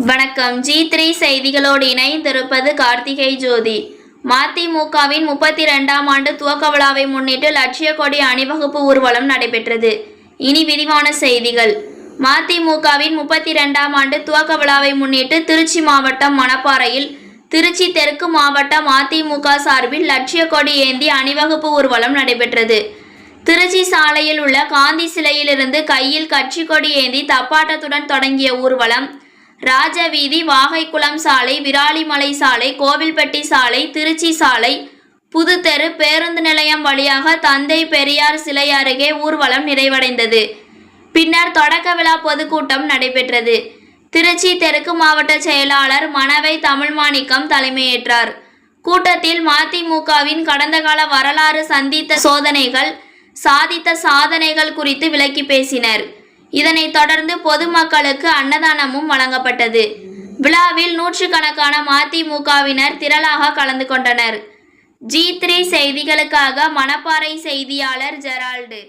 வணக்கம். G three செய்திகளோடு இணைந்திருப்பது கார்த்திகை ஜோதி. மதிமுகவின் முப்பத்தி ரெண்டாம் ஆண்டு துவக்க விழாவை முன்னிட்டு லட்சிய கொடி அணிவகுப்பு ஊர்வலம் நடைபெற்றது. இனி விரிவான செய்திகள். மதிமுகவின் முப்பத்தி ரெண்டாம் ஆண்டு துவக்க விழாவை முன்னிட்டு திருச்சி மாவட்டம் மணப்பாறையில் திருச்சி தெற்கு மாவட்டம் மதிமுக சார்பில் லட்சிய கொடி ஏந்தி அணிவகுப்பு ஊர்வலம் நடைபெற்றது. திருச்சி சாலையில் உள்ள காந்தி சிலையிலிருந்து கையில் கட்சி கொடி ஏந்தி தப்பாட்டத்துடன் தொடங்கிய ஊர்வலம் ராஜவீதி வாகைக்குளம் சாலை விராலிமலை சாலை கோவில்பட்டி சாலை திருச்சி சாலை புதுத்தெரு பேருந்து நிலையம் வழியாக தந்தை பெரியார் சிலை அருகே ஊர்வலம் நிறைவடைந்தது. பின்னர் தொடக்க விழா பொதுக்கூட்டம் நடைபெற்றது. திருச்சி தெற்கு மாவட்ட செயலாளர் மணவை தமிழ்மாணிக்கம் தலைமையேற்றார். கூட்டத்தில் மதிமுகவின் கடந்த கால வரலாறு சந்தித்த சோதனைகள் சாதித்த சாதனைகள் குறித்து விளக்கி பேசினர். இதனைத் தொடர்ந்து பொதுமக்களுக்கு அன்னதானமும் வழங்கப்பட்டது. விழாவில் நூற்றுக்கணக்கான மதிமுகவினர் திரளாக கலந்து கொண்டனர். ஜி த்ரீ செய்திகளுக்காக மணப்பாறை செய்தியாளர் ஜெரால்டு.